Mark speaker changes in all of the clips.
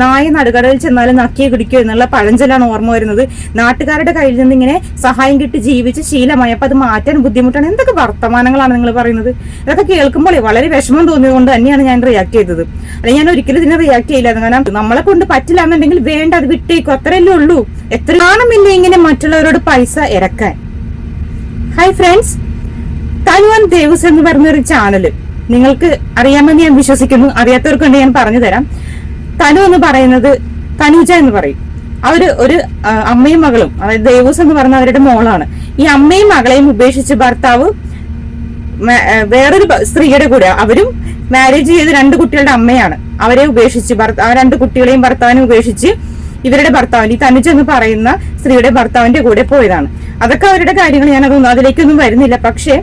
Speaker 1: നായ നടുകടലിൽ ചെന്നാലും നക്കിയെ കുടിക്കുക എന്നുള്ള പഴഞ്ചൊല്ലാണ് ഓർമ്മ വരുന്നത്. നാട്ടുകാരുടെ കയ്യിൽ നിന്ന് ഇങ്ങനെ സഹായം കിട്ടി ജീവിച്ച് ശീലമായി അപ്പൊ അത് മാറ്റാൻ ബുദ്ധിമുട്ടാണ്. എന്തൊക്കെ വർത്തമാനങ്ങളാണ് നിങ്ങൾ പറയുന്നത്? ഇതൊക്കെ കേൾക്കുമ്പോൾ വളരെ വിഷമം തോന്നിയതുകൊണ്ട് തന്നെയാണ് ഞാൻ റിയാക്ട് ചെയ്തത്. അല്ലെങ്കിൽ ഞാൻ ഒരിക്കലും ഇതിനെ റിയാക്ട് ചെയ്യില്ല കാരണം നമ്മളെ കൊണ്ട് പറ്റില്ല എന്നുണ്ടെങ്കിൽ വേണ്ട അത് വിട്ടേക്കും. അത്രയല്ലേ ഉള്ളൂ. എത്ര നാണമില്ല ഇങ്ങനെ മറ്റുള്ളവരോട് പൈസ ഇറക്കാൻ? ഹായ് ഫ്രണ്ട്സ് തനുവൻ ദേവസ് എന്ന് പറഞ്ഞൊരു ചാനൽ നിങ്ങൾക്ക് അറിയാമെന്ന് ഞാൻ വിശ്വസിക്കുന്നു. അറിയാത്തവർക്കുണ്ട് ഞാൻ പറഞ്ഞു തരാം തനു എന്ന് പറയുന്നത് തനുജ എന്ന് പറയും. അവർ ഒരു അമ്മയും മകളും അതായത് ദേവൂസ് എന്ന് പറഞ്ഞ അവരുടെ മോളാണ്. ഈ അമ്മയും മകളെയും ഉപേക്ഷിച്ച് ഭർത്താവ് വേറൊരു സ്ത്രീയുടെ കൂടെ അവരും മാരേജ് ചെയ്ത് രണ്ട് കുട്ടികളുടെ അമ്മയാണ്. അവരെ ഉപേക്ഷിച്ച് ആ രണ്ട് കുട്ടികളെയും ഭർത്താവിനെ ഉപേക്ഷിച്ച് ഇവരുടെ ഭർത്താവിന് ഈ തനുജ എന്ന് പറയുന്ന സ്ത്രീയുടെ ഭർത്താവിന്റെ കൂടെ പോയതാണ്. അതൊക്കെ അവരുടെ കാര്യങ്ങൾ ഞാൻ അതൊന്നും അതിലേക്കൊന്നും വരുന്നില്ല. പക്ഷേ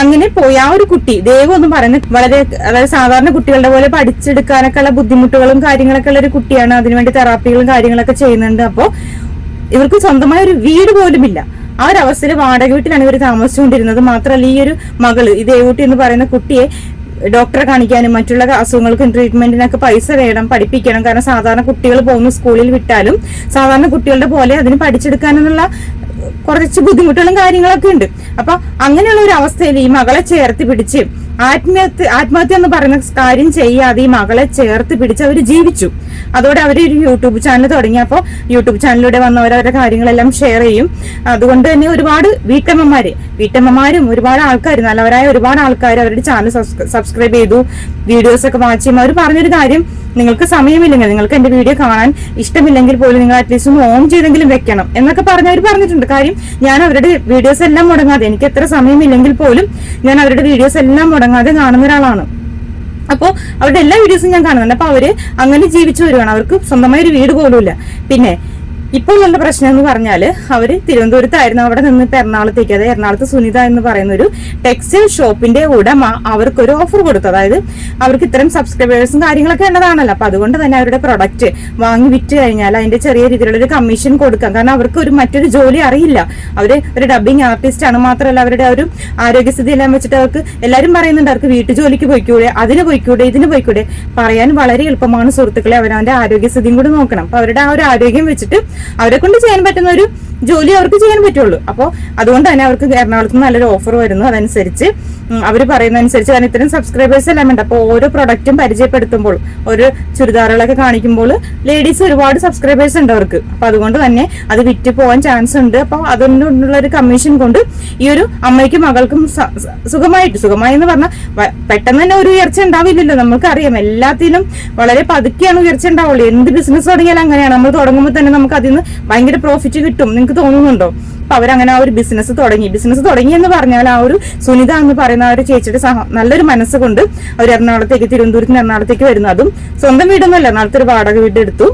Speaker 1: അങ്ങനെ പോയി. ആ ഒരു കുട്ടി ദൈവം എന്ന് പറയുന്ന വളരെ അതായത് സാധാരണ കുട്ടികളുടെ പോലെ പഠിച്ചെടുക്കാനൊക്കെ ഉള്ള ബുദ്ധിമുട്ടുകളും കാര്യങ്ങളൊക്കെ ഉള്ള ഒരു കുട്ടിയാണ്. അതിനുവേണ്ടി തെറാപ്പികളും കാര്യങ്ങളൊക്കെ ചെയ്യുന്നുണ്ട്. അപ്പോ ഇവർക്ക് സ്വന്തമായ ഒരു വീട് പോലും ഇല്ല ആ ഒരു അവസ്ഥയിൽ വാടക വീട്ടിലാണ് ഇവർ താമസിച്ചുകൊണ്ടിരുന്നത്. മാത്രമല്ല ഈ ഒരു മകൾ ഈ ദേവൂട്ടി എന്ന് പറയുന്ന കുട്ടിയെ ഡോക്ടറെ കാണിക്കാനും മറ്റുള്ള അസുഖങ്ങൾക്കും ട്രീറ്റ്മെന്റിനൊക്കെ പൈസ വേണം പഠിപ്പിക്കണം. കാരണം സാധാരണ കുട്ടികൾ പോകുന്ന സ്കൂളിൽ വിട്ടാലും സാധാരണ കുട്ടികളുടെ പോലെ അതിന് പഠിച്ചെടുക്കാനെന്നുള്ള കുറച്ച് ബുദ്ധിമുട്ടുകളും കാര്യങ്ങളൊക്കെ ഉണ്ട്. അപ്പൊ അങ്ങനെയുള്ള ഒരു അവസ്ഥയിൽ ഈ മകളെ ചേർത്ത് പിടിച്ച് ആത്മഹത്യ ആത്മഹത്യ എന്ന് പറയുന്ന കാര്യം ചെയ്യാതെ ഈ മകളെ ചേർത്ത് പിടിച്ച് അവർ ജീവിച്ചു. അതോടെ അവർ ഒരു യൂട്യൂബ് ചാനൽ തുടങ്ങിയപ്പോൾ യൂട്യൂബ് ചാനലിലൂടെ വന്നവർ അവരുടെ കാര്യങ്ങളെല്ലാം ഷെയർ ചെയ്യും. അതുകൊണ്ട് തന്നെ ഒരുപാട് വീട്ടമ്മമാര് വീട്ടമ്മമാരും ഒരുപാട് ആൾക്കാർ നല്ലവരായ ഒരുപാട് ആൾക്കാർ അവരുടെ ചാനൽ സബ്സ്ക്രൈബ് ചെയ്തു. വീഡിയോസ് ഒക്കെ വാച്ച് ചെയ്യും അവർ പറഞ്ഞൊരു കാര്യം നിങ്ങൾക്ക് സമയമില്ലെങ്കിൽ നിങ്ങൾക്ക് എന്റെ വീഡിയോ കാണാൻ ഇഷ്ടമില്ലെങ്കിൽ പോലും നിങ്ങൾ അറ്റ്ലീസ്റ്റ് ഒന്ന് ഓൺ ചെയ്തെങ്കിലും വെക്കണം എന്നൊക്കെ പറഞ്ഞ് അവർ പറഞ്ഞിട്ടുണ്ട്. കാര്യം ഞാൻ അവരുടെ വീഡിയോസ് എല്ലാം മുടങ്ങാതെ എനിക്ക് എത്ര സമയമില്ലെങ്കിൽ പോലും ഞാൻ അവരുടെ വീഡിയോസ് എല്ലാം മുടങ്ങാതെ കാണുന്ന ഒരാളാണ്. അപ്പോൾ അവരുടെ എല്ലാ വീഡിയോസും ഞാൻ കാണുന്നുണ്ട്. അപ്പൊ അവർ അങ്ങനെ ജീവിച്ചു വരുവാണ്. അവർക്ക് സ്വന്തമായ ഒരു വീട് പോലും ഇല്ല പിന്നെ ഇപ്പോൾ ഉള്ള പ്രശ്നം എന്ന് പറഞ്ഞാൽ അവർ തിരുവനന്തപുരത്തായിരുന്നു. അവിടെ നിന്ന് ഇപ്പൊ എറണാകുളത്തേക്ക് അതായത് എറണാകുളത്ത് സുനിത എന്ന് പറയുന്ന ഒരു ടെക്സ്റ്റൈൽ ഷോപ്പിന്റെ ഉടമ അവർക്കൊരു ഓഫർ കൊടുത്തു. അതായത് അവർക്ക് ഇത്തരം സബ്സ്ക്രൈബേഴ്സും കാര്യങ്ങളൊക്കെ ഉള്ളതാണല്ലോ. അപ്പൊ അതുകൊണ്ട് തന്നെ അവരുടെ പ്രൊഡക്റ്റ് വാങ്ങി വിറ്റ് കഴിഞ്ഞാൽ അതിന്റെ ചെറിയ രീതിയിലുള്ള കമ്മീഷൻ കൊടുക്കാം. കാരണം അവർക്ക് ഒരു മറ്റൊരു ജോലി അറിയില്ല. അവർ ഒരു ഡബിങ് ആർട്ടിസ്റ്റ് ആണ് മാത്രമല്ല അവരുടെ ഒരു ആരോഗ്യസ്ഥിതി എല്ലാം വെച്ചിട്ട് അവർക്ക് എല്ലാവരും പറയുന്നുണ്ട് അവർക്ക് വീട്ടു ജോലിക്ക് പോയിക്കൂടെ അതിന് പോയിക്കൂടെ ഇതിന് പോയിക്കൂടെ. പറയാൻ വളരെ എളുപ്പമാണ് സുഹൃത്തുക്കളെ അവരവന്റെ ആരോഗ്യസ്ഥിതിയും കൂടി നോക്കണം. അപ്പൊ അവരുടെ ആ ഒരു ആരോഗ്യം വെച്ചിട്ട് അവരെ കൊണ്ട് ചെയ്യാൻ പറ്റുന്ന ഒരു ജോലി അവർക്ക് ചെയ്യാൻ പറ്റുള്ളൂ. അപ്പോൾ അതുകൊണ്ട് തന്നെ അവർക്ക് എറണാകുളത്ത് നല്ലൊരു ഓഫർ വരുന്നു. അതനുസരിച്ച് അവർ പറയുന്ന അനുസരിച്ച് കാരണം ഇത്തരം സബ്സ്ക്രൈബേഴ്സ് എല്ലാം ഉണ്ട്. അപ്പോൾ ഓരോ പ്രൊഡക്റ്റും പരിചയപ്പെടുത്തുമ്പോൾ ഒരു ചുരിദാറുകളൊക്കെ കാണിക്കുമ്പോൾ ലേഡീസ് ഒരുപാട് സബ്സ്ക്രൈബേഴ്സ് ഉണ്ട് അവർക്ക്. അപ്പോൾ അതുകൊണ്ട് തന്നെ അത് വിറ്റ് പോകാൻ ചാൻസ് ഉണ്ട്. അപ്പോൾ അതുകൊണ്ടുള്ള ഒരു കമ്മീഷൻ കൊണ്ട് ഈ ഒരു അമ്മയ്ക്കും മകൾക്കും സുഖമായിട്ട് സുഖമായി എന്ന് പറഞ്ഞാൽ പെട്ടെന്ന് തന്നെ ഒരു ഉയർച്ച ഉണ്ടാവില്ലല്ലോ. നമുക്കറിയാം എല്ലാത്തിലും വളരെ പതുക്കെയാണ് ഉയർച്ച ഉണ്ടാവുള്ളൂ. എന്ത് ബിസിനസ് തുടങ്ങിയാലും അങ്ങനെയാണ്. നമ്മൾ തുടങ്ങുമ്പോൾ തന്നെ നമുക്ക് അതിൽ നിന്ന് ഭയങ്കര പ്രോഫിറ്റ് കിട്ടും. നിങ്ങൾക്ക് തോന്നുന്നുണ്ടോ? അപ്പൊ അവരങ്ങനെ ആ ഒരു ബിസിനസ് തുടങ്ങി. ബിസിനസ് തുടങ്ങി എന്ന് പറഞ്ഞാൽ ആ ഒരു സുനിത എന്ന് പറയുന്ന ആ ഒരു ചേച്ചിയുടെ നല്ലൊരു മനസ്സുകൊണ്ട് അവർ എറണാകുളത്തേക്ക് തിരുവനന്തപുരത്തിന് എറണാകുളത്തേക്ക് വരുന്നു. അതും സ്വന്തം വീടൊന്നുമല്ല. എറണാകുളത്ത് ഒരു വാടക വീട് എടുത്തു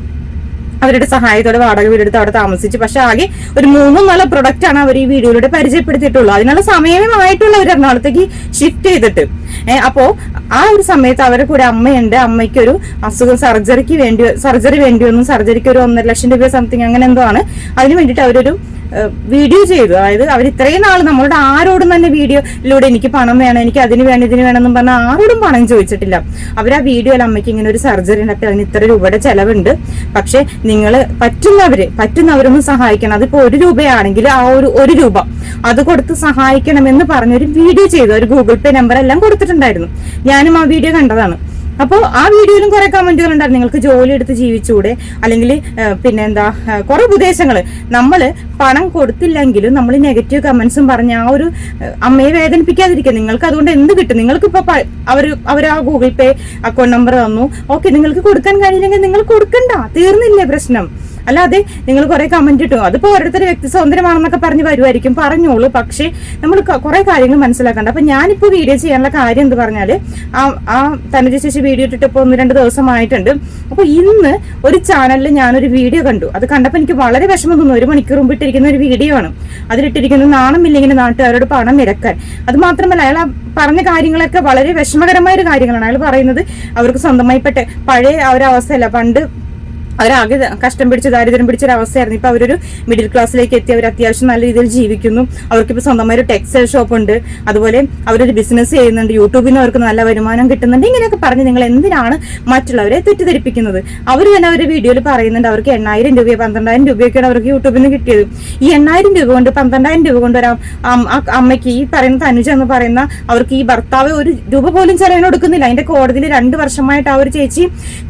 Speaker 1: അവരുടെ സഹായത്തോടെ വാടക വീടെടുത്ത് അവിടെ താമസിച്ചു. പക്ഷെ ആകെ ഒരു മൂന്നും നല്ല പ്രൊഡക്റ്റ് ആണ് അവർ ഈ വീഡിയോയിലൂടെ പരിചയപ്പെടുത്തിയിട്ടുള്ളൂ അതിനുള്ള സമയമായിട്ടുള്ള ഒരു എറണാകുളത്തേക്ക് ഷിഫ്റ്റ് ചെയ്തിട്ട്. അപ്പോ ആ ഒരു സമയത്ത് അവരുടെ കൂടെ അമ്മയുണ്ട്. അമ്മയ്ക്ക് ഒരു അസുഖം സർജറിക്ക് വേണ്ടി സർജറി വേണ്ടി വന്നു. സർജറിക്ക് ഒരു ഒന്നര ലക്ഷം രൂപ സംതിങ് അങ്ങനെ എന്തോ ആണ്. അതിന് വേണ്ടിയിട്ട് അവരൊരു വീഡിയോ ചെയ്തു. അതായത് അവർ ഇത്രയും നാൾ നമ്മളോട് ആരോടും തന്നെ വീഡിയോയിലൂടെ എനിക്ക് പണം വേണം എനിക്ക് അതിന് വേണം ഇതിന് വേണം എന്നും പറഞ്ഞാൽ ആരോടും പണം ചോദിച്ചിട്ടില്ല. അവർ ആ വീഡിയോയിൽ അമ്മയ്ക്ക് ഇങ്ങനെ ഒരു സർജറി ഉണ്ടാക്കി അതിന് ഇത്ര രൂപയുടെ ചെലവുണ്ട്. പക്ഷെ നിങ്ങൾ പറ്റുന്നവര് പറ്റുന്നവരൊന്ന് സഹായിക്കണം. അതിപ്പോ ഒരു രൂപയാണെങ്കിൽ ആ ഒരു ഒരു രൂപ അത് കൊടുത്ത് സഹായിക്കണമെന്ന് പറഞ്ഞൊരു വീഡിയോ ചെയ്തു. ഒരു ഗൂഗിൾ പേ നമ്പർ എല്ലാം കൊടുത്തിട്ടുണ്ടായിരുന്നു. ഞാനും ആ വീഡിയോ കണ്ടതാണ്. അപ്പോൾ ആ വീഡിയോയിലും കുറെ കമന്റുകൾ ഉണ്ടായിരുന്നു നിങ്ങൾക്ക് ജോലി എടുത്ത് ജീവിച്ചൂടെ? അല്ലെങ്കിൽ പിന്നെ എന്താ കുറെ ഉപദേശങ്ങൾ നമ്മൾ പണം കൊടുത്തില്ലെങ്കിലും നമ്മൾ നെഗറ്റീവ് കമന്റ്സും പറഞ്ഞ് ആ ഒരു അമ്മയെ വേദനിപ്പിക്കാതിരിക്കുക. നിങ്ങൾക്ക് അതുകൊണ്ട് എന്ത് കിട്ടും? നിങ്ങൾക്ക് ഇപ്പൊ അവർ അവർ ആ ഗൂഗിൾ പേ അക്കൗണ്ട് നമ്പർ തന്നു. ഓക്കെ നിങ്ങൾക്ക് കൊടുക്കാൻ കഴിയില്ലെങ്കിൽ നിങ്ങൾ കൊടുക്കണ്ട. തീർന്നില്ലേ പ്രശ്നം. അല്ലാതെ നിങ്ങൾ കുറെ കമന്റ് ഇട്ടു. അതിപ്പോ ഓരോരുത്തർ വ്യക്തി സ്വാതന്ത്ര്യമാണെന്നൊക്കെ പറഞ്ഞ് വരുമായിരിക്കും പറഞ്ഞോളൂ. പക്ഷേ നമ്മൾ കുറെ കാര്യങ്ങൾ മനസ്സിലാക്കണ്ട. അപ്പൊ ഞാനിപ്പോ വീഡിയോ ചെയ്യാനുള്ള കാര്യം എന്ന് പറഞ്ഞാൽ ആ ആ തനുജ ചേച്ചി വീഡിയോ ഇട്ടിട്ട് ഇപ്പൊ ഒന്ന് രണ്ട് ദിവസമായിട്ടുണ്ട്. അപ്പൊ ഇന്ന് ഒരു ചാനലിൽ ഞാനൊരു വീഡിയോ കണ്ടു. അത് കണ്ടപ്പോൾ എനിക്ക് വളരെ വിഷമം തോന്നുന്നു. ഒരു മണിക്കൂർ മുമ്പ് ഇട്ടിരിക്കുന്ന ഒരു വീഡിയോ ആണ്. അതിലിട്ടിരിക്കുന്നത് നാണമില്ലെങ്കിൽ നാട്ടുകാരോട് പണം ഇരക്കാൻ അത് മാത്രമല്ല അയാൾ പറഞ്ഞ കാര്യങ്ങളൊക്കെ വളരെ വിഷമകരമായ ഒരു കാര്യങ്ങളാണ്. അയാൾ പറയുന്നത് അവർക്ക് സ്വന്തമായി പെട്ട പഴയ ആ ഒരു പണ്ട് അവരാകെ കഷ്ടം പിടിച്ച് ദാരിദ്ര്യം പിടിച്ചൊരവസ്ഥയായിരുന്നു. ഇപ്പൊ അവരൊരു മിഡിൽ ക്ലാസ്സിലേക്ക് എത്തി അവർ അത്യാവശ്യം നല്ല രീതിയിൽ ജീവിക്കുന്നു. അവർക്കിപ്പോൾ സ്വന്തമായി ഒരു ടെക്സ്റ്റൈൽ ഷോപ്പ് ഉണ്ട്. അതുപോലെ അവരൊരു ബിസിനസ് ചെയ്യുന്നുണ്ട്. യൂട്യൂബിൽ നിന്ന് അവർക്ക് നല്ല വരുമാനം കിട്ടുന്നുണ്ട്. ഇങ്ങനെയൊക്കെ പറഞ്ഞ് നിങ്ങൾ എന്തിനാണ് മറ്റുള്ളവരെ തെറ്റിദ്ധരിപ്പിക്കുന്നത്? അവർ തന്നെ അവരുടെ വീഡിയോയിൽ പറയുന്നുണ്ട്. അവർക്ക് എണ്ണായിരം രൂപയോ പന്ത്രണ്ടായിരം രൂപയൊക്കെയാണ് അവർക്ക് യൂട്യൂബിൽ നിന്ന് കിട്ടിയത്. ഈ എണ്ണായിരം രൂപ കൊണ്ട് പന്ത്രണ്ടായിരം രൂപ കൊണ്ട് ഒരു അമ്മയ്ക്ക് ഈ പറയുന്ന തനുജ എന്ന് പറയുന്ന അവർക്ക് ഈ ഭർത്താവ് ഒരു രൂപ പോലും ചെലവിന് കൊടുക്കുന്നില്ല. അതിന്റെ കോടതിയിൽ രണ്ട് വർഷമായിട്ട് ആ ഒരു ചേച്ചി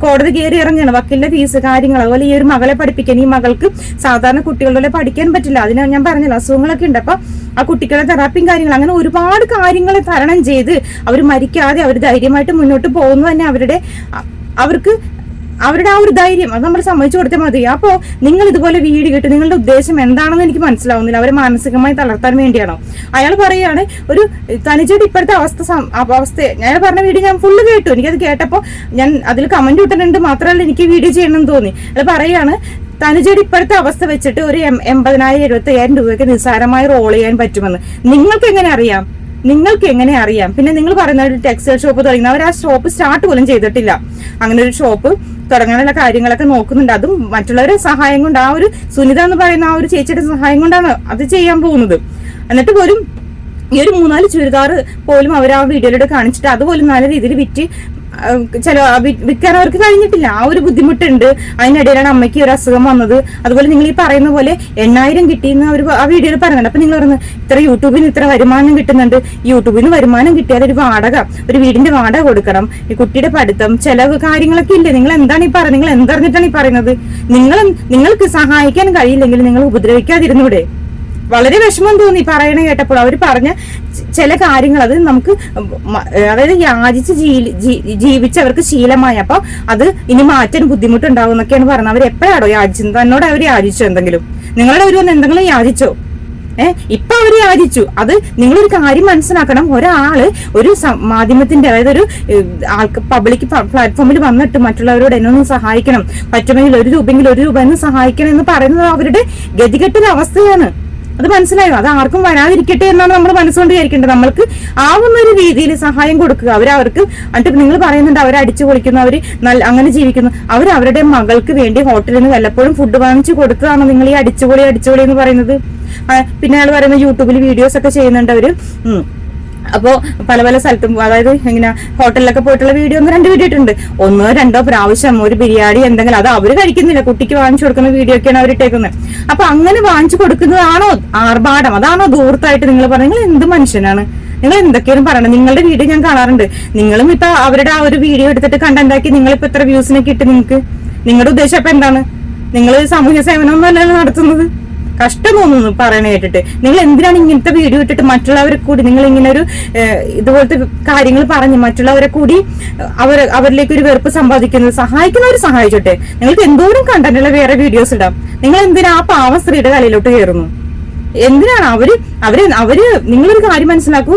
Speaker 1: കോടതി കയറി ഇറങ്ങിയാണ് വക്കീലിന്റെ ഫീസ് കാര്യങ്ങൾ അതുപോലെ ഈ ഒരു മകളെ പഠിപ്പിക്കാൻ ഈ മകൾക്ക് സാധാരണ കുട്ടികളുടെ പഠിക്കാൻ പറ്റില്ല. അതിന് ഞാൻ പറഞ്ഞല്ലോ അസുഖങ്ങളൊക്കെ ഉണ്ട്. അപ്പൊ ആ കുട്ടികളെ തെറാപ്പിയും കാര്യങ്ങൾ അങ്ങനെ ഒരുപാട് കാര്യങ്ങൾ തരണം ചെയ്ത് അവർ മരിക്കാതെ അവർ ധൈര്യമായിട്ട് മുന്നോട്ട് പോകുന്നു തന്നെ അവരുടെ അവർക്ക് അവരുടെ ആ ഒരു ധൈര്യം അത് നമ്മൾ സമ്മതിച്ചു കൊടുത്താൽ മതി. അപ്പോൾ നിങ്ങൾ ഇതുപോലെ വീട് കേട്ട് നിങ്ങളുടെ ഉദ്ദേശം എന്താണെന്ന് എനിക്ക് മനസ്സിലാവുന്നില്ല. അവരെ മാനസികമായി തളർത്താൻ വേണ്ടിയാണോ? അയാൾ പറയുകയാണ് ഒരു തനിച്ചയുടെ ഇപ്പോഴത്തെ അവസ്ഥ അവസ്ഥ ഞാൻ പറഞ്ഞ വീഡിയോ ഞാൻ ഫുള്ള് കേട്ടു. എനിക്കത് കേട്ടപ്പോൾ ഞാൻ അതിൽ കമന്റ് ഇട്ടിട്ടുണ്ട്. മാത്രമല്ല എനിക്ക് വീഡിയോ ചെയ്യണമെന്ന് തോന്നി. അയാൾ പറയുകയാണ് തനുജയുടെ ഇപ്പോഴത്തെ അവസ്ഥ വെച്ചിട്ട് ഒരു എൺപതിനായിരം എഴുപത്തി അയ്യായിരം രൂപയ്ക്ക് നിസ്സാരമായി റോൾ ചെയ്യാൻ പറ്റുമെന്ന്. നിങ്ങൾക്ക് എങ്ങനെ അറിയാം? നിങ്ങൾക്ക് എങ്ങനെ അറിയാം? പിന്നെ നിങ്ങൾ പറയുന്ന ഒരു ടെക്സ്റ്റൈൽ ഷോപ്പ് തുടങ്ങി. അവർ ആ ഷോപ്പ് സ്റ്റാർട്ട് പോലും ചെയ്തിട്ടില്ല. അങ്ങനെ ഒരു ഷോപ്പ് തുടങ്ങാനുള്ള കാര്യങ്ങളൊക്കെ നോക്കുന്നുണ്ട്. അതും മറ്റുള്ളവരെ സഹായം കൊണ്ട് ആ ഒരു സുനിത എന്ന് പറയുന്ന ആ ഒരു ചേച്ചിയുടെ സഹായം കൊണ്ടാണ് അത് ചെയ്യാൻ പോകുന്നത്. എന്നിട്ട് പോലും ഈ ഒരു മൂന്നാൽ ചുരിദാർ പോലും അവർ ആ വീഡിയോയിലൂടെ കാണിച്ചിട്ട് അതുപോലും നല്ല രീതിയിൽ വിറ്റ് ചില വിൽക്കാനവർക്ക് കഴിഞ്ഞിട്ടില്ല. ആ ഒരു ബുദ്ധിമുട്ടുണ്ട്. അതിനിടയിലാണ് അമ്മയ്ക്ക് ഒരു അസുഖം വന്നത്. അതുപോലെ നിങ്ങൾ ഈ പറയുന്ന പോലെ എണ്ണായിരം കിട്ടിയെന്ന് അവർ ആ വീഡിയോയിൽ പറയുന്നുണ്ട്. അപ്പൊ നിങ്ങൾ പറഞ്ഞു ഇത്ര യൂട്യൂബിന് ഇത്ര വരുമാനം കിട്ടുന്നുണ്ട്. യൂട്യൂബിന് വരുമാനം കിട്ടിയാൽ ഒരു വാടക ഒരു വീടിന്റെ വാടക കൊടുക്കണം. ഈ കുട്ടിയുടെ പഠിത്തം ചെലവ് കാര്യങ്ങളൊക്കെ ഇല്ലേ? നിങ്ങൾ എന്താണ് ഈ പറയുന്നത്? നിങ്ങൾ എന്തറിഞ്ഞിട്ടാണ് ഈ പറയുന്നത്? നിങ്ങൾ നിങ്ങൾക്ക് സഹായിക്കാൻ കഴിയില്ലെങ്കിൽ നിങ്ങൾ ഉപദ്രവിക്കാതിരുന്നൂടെ. വളരെ വിഷമം തോന്നി പറയണ കേട്ടപ്പോൾ. അവർ പറഞ്ഞ ചില കാര്യങ്ങൾ അത് നമുക്ക് അതായത് യാചിച്ച് ജീവിച്ചവർക്ക് ശീലമായി. അപ്പൊ അത് ഇനി മാറ്റാൻ ബുദ്ധിമുട്ടുണ്ടാവും എന്നൊക്കെയാണ് പറഞ്ഞത്. അവർ എപ്പോഴാണോ യാചിച്ചത് തന്നോട് അവർ യാചിച്ചോ എന്തെങ്കിലും? നിങ്ങളുടെ ഒരു എന്തെങ്കിലും യാചിച്ചോ? ഏഹ് ഇപ്പൊ അവർ യാചിച്ചു. അത് നിങ്ങളൊരു കാര്യം മനസ്സിലാക്കണം. ഒരാൾ ഒരു മാധ്യമത്തിന്റെ അതായത് ഒരു ആൾക്ക് പബ്ലിക് പ്ലാറ്റ്ഫോമിൽ വന്നിട്ട് മറ്റുള്ളവരോട് എന്നെ ഒന്ന് സഹായിക്കണം. പറ്റുമെങ്കിൽ ഒരു രൂപയെങ്കിൽ ഒരു രൂപ എന്ന് സഹായിക്കണം എന്ന് പറയുന്നത് അവരുടെ ഗതികെട്ടൊരു അവസ്ഥയാണ് അത് മനസ്സിലായോ? അത് ആർക്കും വരാതിരിക്കട്ടെ എന്നാണ് നമ്മൾ മനസ്സുകൊണ്ട് വിചാരിക്കേണ്ടത്. നമ്മൾക്ക് ആവുന്ന ഒരു രീതിയിൽ സഹായം കൊടുക്കുക. അവർ അവർക്ക് എന്നിട്ട് നിങ്ങൾ പറയുന്നുണ്ട് അവർ അടിച്ചു പൊളിക്കുന്നു അവർ നല്ല അങ്ങനെ ജീവിക്കുന്നു. അവർ അവരുടെ മകൾക്ക് വേണ്ടി ഹോട്ടലിൽ നിന്ന് വല്ലപ്പോഴും ഫുഡ് വാങ്ങിച്ചു കൊടുക്കുകയാണോ നിങ്ങൾ ഈ അടിച്ചുപൊളി അടിച്ചുപൊളി എന്ന് പറയുന്നത്? പിന്നെ അയാൾ പറയുന്ന യൂട്യൂബിൽ വീഡിയോസ് ഒക്കെ ചെയ്യുന്നുണ്ട് അവർ. ഉം. അപ്പോ പല പല സ്ഥലത്തും അതായത് ഇങ്ങനെ ഹോട്ടലിലൊക്കെ പോയിട്ടുള്ള വീഡിയോ ഒന്ന് രണ്ട് വീഡിയോ ഇട്ടുണ്ട് ഒന്നോ രണ്ടോ പ്രാവശ്യം ഒരു ബിരിയാണി എന്തെങ്കിലും അത് അവർ കഴിക്കുന്നില്ല. കുട്ടിക്ക് വാങ്ങിച്ചു കൊടുക്കുന്ന വീഡിയോ ഒക്കെയാണ് അവർ ഇട്ടേക്കുന്നത്. അപ്പൊ അങ്ങനെ വാങ്ങിച്ചു കൊടുക്കുന്നതാണോ ആർഭാടം? അതാണോ ദൂർത്തായിട്ട് നിങ്ങൾ നിങ്ങൾ എന്ത് മനുഷ്യനാണ്? നിങ്ങൾ എന്തൊക്കെയാണ് പറയണത്? നിങ്ങളുടെ വീഡിയോ ഞാൻ കാണാറുണ്ട്. നിങ്ങളും ഇപ്പൊ അവരുടെ ആ ഒരു വീഡിയോ എടുത്തിട്ട് കണ്ടന്റാക്കി നിങ്ങളിപ്പോ ഇത്ര വ്യൂസിനൊക്കെ ഇട്ട് നിങ്ങൾക്ക്. നിങ്ങളുടെ ഉദ്ദേശം അപ്പൊ എന്താണ്? നിങ്ങൾ സാമൂഹ്യ സേവനം അല്ലല്ലോ നടത്തുന്നത്. കഷ്ടം തോന്നുന്നു പറയണ കേട്ടിട്ട്. നിങ്ങൾ എന്തിനാണ് ഇങ്ങനത്തെ വീഡിയോ ഇട്ടിട്ട് മറ്റുള്ളവരെ കൂടി നിങ്ങൾ ഇങ്ങനെ ഒരു ഇതുപോലത്തെ കാര്യങ്ങൾ പറഞ്ഞ് മറ്റുള്ളവരെ കൂടി അവർ അവരിലേക്ക് ഒരു വെറുപ്പ് സമ്പാദിക്കുന്നത് സഹായിക്കുന്നവർ സഹായിച്ചോട്ടെ. നിങ്ങൾക്ക് എന്തോരം കണ്ടന്റുള്ള വേറെ വീഡിയോസ് ഇടാം. നിങ്ങൾ എന്തിനാ ആ പാവ സ്ത്രീയുടെ തലയിലോട്ട് കയറുന്നു? എന്തിനാണ് അവർ അവർ അവർ നിങ്ങളൊരു കാര്യം മനസ്സിലാക്കൂ?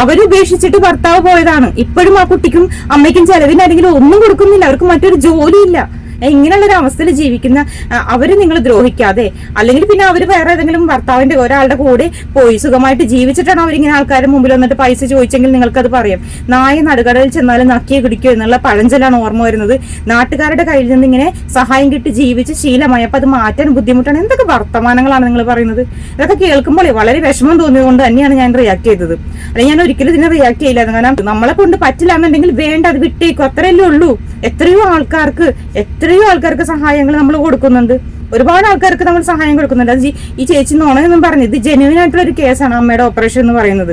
Speaker 1: അവർ ഉപേക്ഷിച്ചിട്ട് ഭർത്താവ് പോയതാണ്. ഇപ്പോഴും ആ കുട്ടിക്കും അമ്മയ്ക്കും ചെലവിനാണെങ്കിലും ഒന്നും കൊടുക്കുന്നില്ല. അവർക്ക് മറ്റൊരു ജോലിയില്ല. ഇങ്ങനെയുള്ള ഒരു അവസ്ഥയിൽ ജീവിക്കുന്ന അവരെ നിങ്ങൾ ദ്രോഹിക്കാതെ അല്ലെങ്കിൽ പിന്നെ അവർ വേറെ ഏതെങ്കിലും ഭർത്താവിന്റെ ഒരാളുടെ കൂടെ പോയി സുഖമായിട്ട് ജീവിച്ചിട്ടാണ് അവരിങ്ങനെ ആൾക്കാരുടെ മുമ്പിൽ വന്നിട്ട് പൈസ ചോദിച്ചെങ്കിൽ നിങ്ങൾക്കത് പറയാം. നായ നടുകടയിൽ ചെന്നാലും നക്കിയെ കുടിക്കുക എന്നുള്ള പഴഞ്ചലാണ് ഓർമ്മ വരുന്നത്. നാട്ടുകാരുടെ കയ്യിൽ നിന്ന് ഇങ്ങനെ സഹായം കിട്ടി ജീവിച്ച് ശീലമായി അപ്പൊ അത് മാറ്റാൻ ബുദ്ധിമുട്ടാണ്. എന്തൊക്കെ വർത്തമാനങ്ങളാണ് നിങ്ങൾ പറയുന്നത്? ഇതൊക്കെ കേൾക്കുമ്പോൾ വളരെ വിഷമം തോന്നിയതുകൊണ്ട് തന്നെയാണ് ഞാൻ റിയാക്ട് ചെയ്തത്. അല്ലെങ്കിൽ ഞാൻ ഒരിക്കലും ഇതിനെ റിയാക്ട് ചെയ്യില്ല. കാരണം നമ്മളെ കൊണ്ട് പറ്റില്ല എന്നുണ്ടെങ്കിൽ വേണ്ട അത് വിട്ടേക്കും. അത്രയല്ലേ ഉള്ളൂ. എത്രയോ ആൾക്കാർക്ക് എത്രയോ ആൾക്കാർക്ക് സഹായങ്ങൾ നമ്മൾ കൊടുക്കുന്നുണ്ട്. ഒരുപാട് ആൾക്കാർക്ക് നമ്മൾ സഹായം കൊടുക്കുന്നുണ്ട്. അത് ഈ ചേച്ചി നോണെന്നും പറഞ്ഞു ഇത് ജെന്യൂൻ ആയിട്ടുള്ള ഒരു കേസാണ് അമ്മയുടെ ഓപ്പറേഷൻ എന്ന് പറയുന്നത്.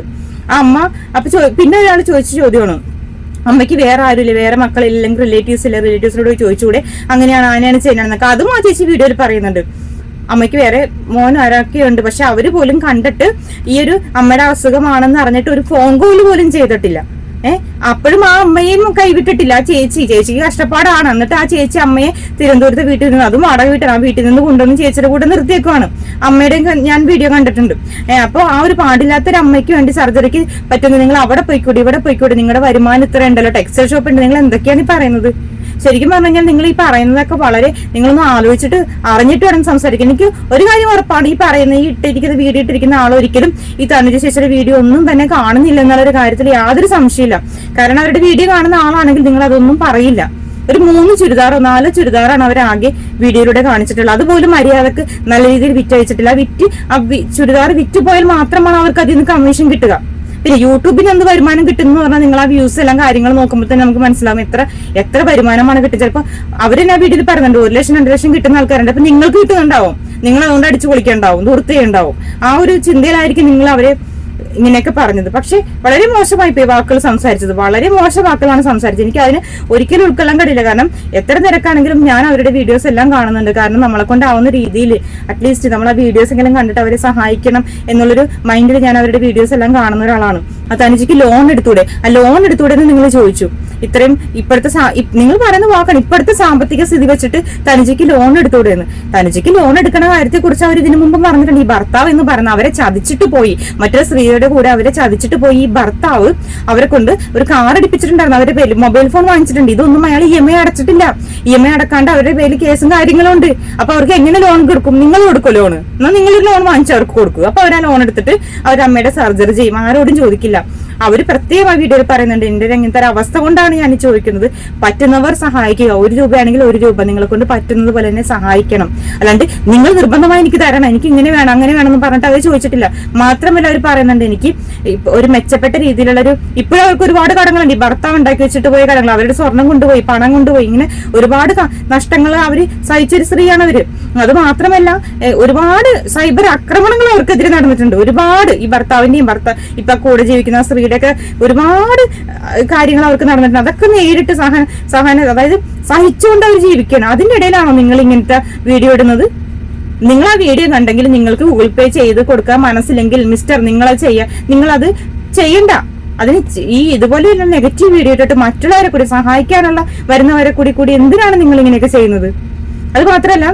Speaker 1: ആ അമ്മ അപ്പൊ പിന്നെ ഒരാൾ ചോദിച്ച ചോദ്യമാണ്. അമ്മയ്ക്ക് വേറെ ആരുമില്ല വേറെ മക്കളില്ലെങ്കിൽ റിലേറ്റീവ്സ് ഇല്ല റിലേറ്റീവ്സിനോട് ചോദിച്ചുകൂടെ അങ്ങനെയാണ് അങ്ങനെയാണ് ചെയ്യണമെന്നൊക്കെ അതും ആ ചേച്ചി വീഡിയോയിൽ പറയുന്നുണ്ട്. അമ്മയ്ക്ക് വേറെ മോൻ ആരൊക്കെ ഉണ്ട്. പക്ഷെ അവർ പോലും കണ്ടിട്ട് ഈ ഒരു അമ്മയുടെ അസുഖമാണെന്ന് അറിഞ്ഞിട്ട് ഒരു ഫോൺ കോൾ പോലും ചെയ്തിട്ടില്ല. ഏഹ് അപ്പോഴും ആ അമ്മയും കൈവിട്ടിട്ടില്ല. ആ ചേച്ചി ചേച്ചിക്ക് കഷ്ടപ്പാടാണ്. എന്നിട്ട് ആ ചേച്ചി അമ്മയെ തിരുവനന്തപുരത്തെ വീട്ടിൽ നിന്ന് അതും വാടക വീട്ടാണ് ആ വീട്ടിൽ നിന്ന് കൊണ്ടുവന്ന് ചേച്ചിയുടെ കൂടെ നിർത്തിയേക്കുവാണ്. അമ്മയുടെയും ഞാൻ വീഡിയോ കണ്ടിട്ടുണ്ട്. ഏഹ് അപ്പോൾ ആ ഒരു പാടില്ലാത്തൊരു അമ്മയ്ക്ക് വേണ്ടി സർജറിക്ക് പറ്റുന്ന നിങ്ങൾ അവിടെ പോയിക്കൂടി ഇവിടെ പോയിക്കൂടി. നിങ്ങളുടെ വരുമാനം ഇത്ര ഉണ്ടല്ലോ ടെക്സ്റ്റൈൽ ഷോപ്പ് ഉണ്ട് നിങ്ങൾ എന്തൊക്കെയാണ് ഈ പറയുന്നത്? ശരിക്കും പറഞ്ഞു കഴിഞ്ഞാൽ നിങ്ങൾ ഈ പറയുന്നതൊക്കെ വളരെ നിങ്ങളൊന്ന് ആലോചിച്ചിട്ട് അറിഞ്ഞിട്ട് വേണം സംസാരിക്കാൻ. എനിക്ക് ഒരു കാര്യം ഉറപ്പാണ് ഈ പറയുന്ന ഈ ഇട്ടിരിക്കുന്ന വീഡിയോ ഇട്ടിരിക്കുന്ന ആൾ ഒരിക്കലും ഈ തനുജ ശേഷിയുടെ വീഡിയോ ഒന്നും തന്നെ കാണുന്നില്ല എന്നുള്ളൊരു കാര്യത്തിൽ യാതൊരു സംശയമില്ല കാരണം അവരുടെ വീഡിയോ കാണുന്ന ആളാണെങ്കിൽ നിങ്ങൾ അതൊന്നും പറയില്ല. ഒരു മൂന്ന് ചുരിദാറോ നാല് ചുരിദാറാണ് അവർ ആകെ വീഡിയോയിലൂടെ കാണിച്ചിട്ടുള്ളത്. അതുപോലും മര്യാദയ്ക്ക് നല്ല രീതിയിൽ വിറ്റഴിച്ചിട്ടില്ല. വിറ്റ് ചുരിദാർ വിറ്റ് പോയാൽ മാത്രമാണ് അവർക്ക് അതിൽ നിന്ന് കമ്മീഷൻ കിട്ടുക. പിന്നെ യൂട്യൂബിന് എന്ത് വരുമാനം കിട്ടുന്നു പറഞ്ഞാൽ നിങ്ങൾ ആ വ്യൂസ് എല്ലാം കാര്യങ്ങൾ നോക്കുമ്പോൾ തന്നെ നമുക്ക് മനസ്സിലാവും എത്ര എത്ര വരുമാനമാണ് കിട്ടുന്നത് ചിലപ്പോൾ അവരെന്നെ വീട്ടിൽ പറയുന്നുണ്ട് ഒരു ലക്ഷം രണ്ട് ലക്ഷം കിട്ടുന്ന ആൾക്കാരുണ്ട്. അപ്പൊ നിങ്ങൾക്ക് കിട്ടുന്നുണ്ടാവും. നിങ്ങൾ അതുകൊണ്ട് അടിച്ചു പൊളിക്കണ്ടാവും ദൂർത്തയുണ്ടാവും ആ ഒരു ചിന്തയിലായിരിക്കും നിങ്ങൾ അവരെ ഇങ്ങനെയൊക്കെ പറഞ്ഞത്. പക്ഷേ വളരെ മോശമായി പോയി വാക്കുകൾ സംസാരിച്ചത്. വളരെ മോശം വാക്കുകളാണ് സംസാരിച്ചത്. എനിക്ക് അതിന് ഒരിക്കലും ഉൾക്കൊള്ളാൻ കഴിയില്ല. കാരണം എത്ര നിരക്കാണെങ്കിലും ഞാൻ അവരുടെ വീഡിയോസ് എല്ലാം കാണുന്നുണ്ട്. കാരണം നമ്മളെ കൊണ്ടാവുന്ന രീതിയിൽ അറ്റ്ലീസ്റ്റ് നമ്മൾ ആ വീഡിയോസ് എങ്കിലും കണ്ടിട്ട് അവരെ സഹായിക്കണം എന്നുള്ളൊരു മൈൻഡിൽ ഞാൻ അവരുടെ വീഡിയോസ് എല്ലാം കാണുന്ന ഒരാളാണ്. ആ അനുജിക്ക് ലോൺ എടുത്തൂടെ? ആ ലോൺ എടുത്തൂടെ എന്ന് നിങ്ങൾ ചോദിച്ചു. ഇത്രയും ഇപ്പോഴത്തെ നിങ്ങൾ പറയുന്ന വാക്കാണ് ഇപ്പോഴത്തെ സാമ്പത്തിക സ്ഥിതി വെച്ചിട്ട് തനിജയ്ക്ക് ലോൺ എടുത്തോടെ എന്ന് തനിജയ്ക്ക് ലോൺ എടുക്കണ കാര്യത്തെ കുറിച്ച് അവർ ഇതിനു മുമ്പ് പറഞ്ഞിട്ടുണ്ട്. ഈ ഭർത്താവ് എന്ന് പറയുന്ന അവരെ ചതിച്ചിട്ട് പോയി. മറ്റൊരു സ്ത്രീയുടെ കൂടെ അവരെ ചതിച്ചിട്ട് പോയി ഈ ഭർത്താവ് അവരെ കൊണ്ട് ഒരു കാർ അടിപ്പിച്ചിട്ടുണ്ടായിരുന്നു അവരുടെ പേര് മൊബൈൽ ഫോൺ വാങ്ങിച്ചിട്ടുണ്ട്. ഇതൊന്നും അയാൾ ഇ എം ഐ അടച്ചിട്ടില്ല. ഇ എം ഐ അടക്കാണ്ട് അവരുടെ പേരിൽ കേസും കാര്യങ്ങളും ഉണ്ട് അപ്പൊ അവർക്ക് എങ്ങനെ ലോൺ കൊടുക്കും? നിങ്ങൾ കൊടുക്കും ലോൺ എന്നാൽ നിങ്ങൾ ലോൺ വാങ്ങിച്ച് അവർക്ക് കൊടുക്കും. അപ്പൊ അവർ ആ ലോൺ എടുത്തിട്ട് അവരുടെ അമ്മയുടെ സർജറി ചെയ്യും. ആരോടും ചോദിക്കില്ല. അവർ പ്രത്യേകമായി വീഡിയോയിൽ പറയുന്നുണ്ട് ഒരു ഇങ്ങനത്തെ ഒരു അവസ്ഥ കൊണ്ടാണ് ഞാൻ ചോദിക്കുന്നത്. പറ്റുന്നവർ സഹായിക്കുക. ഒരു രൂപയാണെങ്കിൽ ഒരു രൂപ നിങ്ങളെ കൊണ്ട് പറ്റുന്നത് പോലെ തന്നെ സഹായിക്കണം. അല്ലാണ്ട് നിങ്ങൾ നിർബന്ധമായി എനിക്ക് തരണം. എനിക്ക് ഇങ്ങനെ വേണം അങ്ങനെ വേണം എന്ന് പറഞ്ഞിട്ട് അവർ ചോദിച്ചിട്ടില്ല. മാത്രമല്ല അവർ പറയുന്നുണ്ട് എനിക്ക് ഒരു മെച്ചപ്പെട്ട രീതിയിലുള്ള ഒരു ഇപ്പോഴും അവർക്ക് ഒരുപാട് കടങ്ങളുണ്ട്. ഈ ഭർത്താവ് ഉണ്ടാക്കി വെച്ചിട്ട് പോയ കടങ്ങൾ അവരുടെ സ്വർണം കൊണ്ടുപോയി പണം കൊണ്ടുപോയി. ഇങ്ങനെ ഒരുപാട് നഷ്ടങ്ങൾ അവർ സഹിച്ചൊരു സ്ത്രീയാണ് അവർ. അത് മാത്രമല്ല ഒരുപാട് സൈബർ ആക്രമണങ്ങൾ അവർക്കെതിരെ നടന്നിട്ടുണ്ട്. ഒരുപാട് ഈ ഭർത്താവിന്റെയും ഭർത്താവ് ഇപ്പൊ കൂടെ ജീവിക്കുന്ന സ്ത്രീയുടെ ഒക്കെ ഒരുപാട് കാര്യങ്ങൾ അവർക്ക് നടന്നിട്ടുണ്ട്. അതൊക്കെ നേരിട്ട് സഹന സഹന അതായത് സഹിച്ചുകൊണ്ട് അവർ ജീവിക്കണം അതിന്റെ ഇടയിലാണോ നിങ്ങൾ ഇങ്ങനത്തെ വീഡിയോ ഇടുന്നത്? നിങ്ങൾ ആ വീഡിയോ കണ്ടെങ്കിൽ നിങ്ങൾക്ക് ഗൂഗിൾ പേ ചെയ്ത് കൊടുക്കാൻ മനസ്സില്ലെങ്കിൽ മിസ്റ്റർ നിങ്ങളത് നിങ്ങൾ നിങ്ങളത് ചെയ്യണ്ട. അതിന് ഈ ഇതുപോലെയുള്ള നെഗറ്റീവ് വീഡിയോ ഇട്ടിട്ട് മറ്റുള്ളവരെ കൂടി സഹായിക്കാനുള്ള വരുന്നവരെ കൂടി കൂടി എന്തിനാണ് നിങ്ങൾ ഇങ്ങനെയൊക്കെ ചെയ്യുന്നത്? അത് മാത്രമല്ല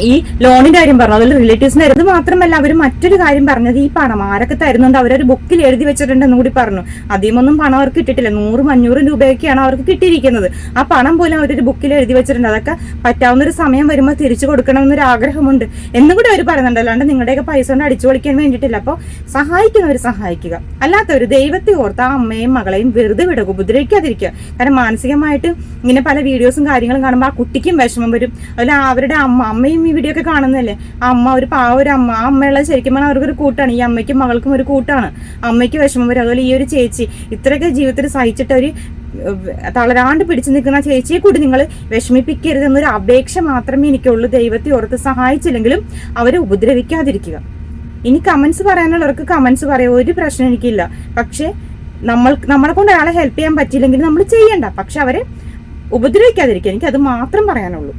Speaker 1: ഈ ലോണിന്റെ കാര്യം പറഞ്ഞു. അതിൽ റിലേറ്റീവ്സിന് അത് മാത്രമല്ല അവർ മറ്റൊരു കാര്യം പറഞ്ഞത് ഈ പണം ആരൊക്കെ തരുന്നുണ്ട് അവരൊരു ബുക്കിൽ എഴുതി വെച്ചിട്ടുണ്ടെന്ന് കൂടി പറഞ്ഞു. അധികമൊന്നും പണം അവർക്ക് കിട്ടിയിട്ടില്ല. നൂറും അഞ്ഞൂറും രൂപയൊക്കെയാണ് അവർക്ക് കിട്ടിയിരിക്കുന്നത്. ആ പണം പോലും അവരൊരു ബുക്കിൽ എഴുതി വെച്ചിട്ടുണ്ട്. അതൊക്കെ പറ്റാവുന്ന ഒരു സമയം വരുമ്പോൾ തിരിച്ചു കൊടുക്കണമെന്നൊരു ആഗ്രഹമുണ്ട്. എന്നും കൂടി അവർ പറയുന്നുണ്ട്. അല്ലാണ്ട് നിങ്ങളുടെയൊക്കെ പൈസ കൊണ്ട് അടിച്ചു പൊളിക്കാൻ വേണ്ടിയിട്ടില്ല. അപ്പോൾ സഹായിക്കുന്നവർ സഹായിക്കുക. അല്ലാത്തവർ ദൈവത്തെ ഓർത്ത് ആ അമ്മയും മകളെയും വെറുതെ വിടുക ഉപദ്രവിക്കാതിരിക്കുക. കാരണം മാനസികമായിട്ട് ഇങ്ങനെ പല വീഡിയോസും കാര്യങ്ങളും കാണുമ്പോൾ ആ കുട്ടിക്കും വിഷമം വരും. അതിൽ അവരുടെ അമ്മ അമ്മയും ഈ വീഡിയോ ഒക്കെ കാണുന്നതല്ലേ? അമ്മ ഒരു പാവ ഒരു അമ്മ. ആ അമ്മയുള്ള ശരിക്കും പറഞ്ഞാൽ അവർക്കൊരു കൂട്ടാണ്. ഈ അമ്മയ്ക്കും മകൾക്കും ഒരു കൂട്ടാണ്. അമ്മയ്ക്ക് വിഷമം വരും. അതുപോലെ ഈ ഒരു ചേച്ചി ഇത്രയൊക്കെ ജീവിതത്തിൽ സഹിച്ചിട്ട് ഒരു തളരാണ്ട് പിടിച്ചു നിൽക്കുന്ന ചേച്ചിയെ കൂടി നിങ്ങൾ വിഷമിപ്പിക്കരുത് എന്നൊരു അപേക്ഷ മാത്രമേ എനിക്കുള്ളൂ. ദൈവത്തെ ഓർത്ത് സഹായിച്ചില്ലെങ്കിലും അവരെ ഉപദ്രവിക്കാതിരിക്കുക. ഇനി കമൻസ് പറയാനുള്ളവർക്ക് കമൻസ് പറയാം. ഒരു പ്രശ്നം എനിക്കില്ല. പക്ഷേ നമ്മൾ നമ്മളെ കൊണ്ട് ഒരാളെ ഹെൽപ്പ് ചെയ്യാൻ പറ്റിയില്ലെങ്കിൽ നമ്മൾ ചെയ്യണ്ട. പക്ഷെ അവരെ ഉപദ്രവിക്കാതിരിക്കുക. എനിക്ക് അത് മാത്രം പറയാനുള്ളൂ.